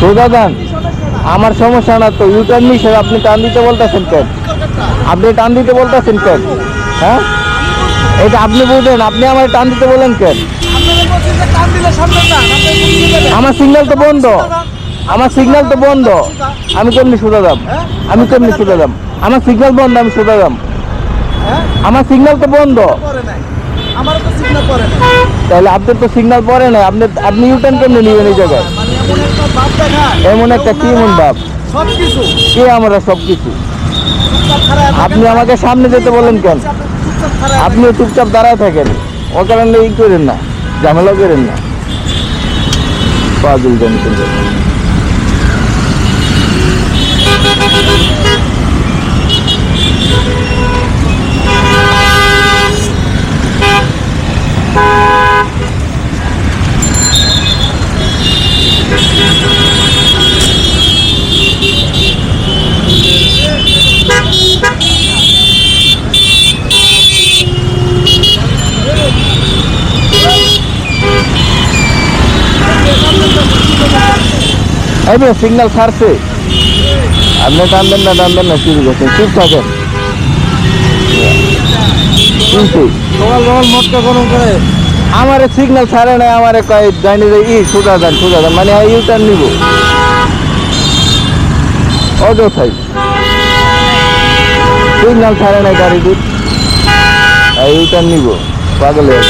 যান আমার সমস্যা না তো ইউটার্ন নিষেধ, আপনি টান দিতে বলতেছেন কেন? আপনি টান দিতে বলতেছেন কেন? হ্যাঁ? এটা আপনি বুঝেন, আপনি আমার টান দিতে বলেন কেন? আমার সিগন্যাল তো বন্ধ। আমার সিগন্যাল তো বন্ধ। আমি কেমনি সোজা দাম আমি কেমনি সোজা দাম আমার সিগন্যাল বন্ধ, আমি সোজা দাম আমার সিগন্যাল তো বন্ধ। তাহলে আপনার তো সিগন্যাল পরে না আপনি আপনি ইউটার্ন কেমনি নেবেন এই জায়গায়? এমন একটা কি এমন ভাব সব কে আমরা সব কিছু আপনি আমাকে সামনে যেতে বলেন কেন? আপনি আপনিও চুপচাপ দাঁড়ায় থাকেন। ও কারণে ই করেন না ঝামেলা করেন না। পাগল জন এই যে সিগন্যাল ছাড়ছে। আপনি টানবেন না টানবেন না শুরু করছেন চুপ থাকেন। কিন্তু সকাল সকাল মটকা গরম করে। আমার সিগন্যাল ছাড়ে নাই আমার কয় জানি যে ই সোজা যান সোজা যান মানে ইউটার্ন নিব। অযথাই। সিগন্যাল ছাড়ে নাই গাড়ি ইউটার্ন নিব। পাগল হয়ে।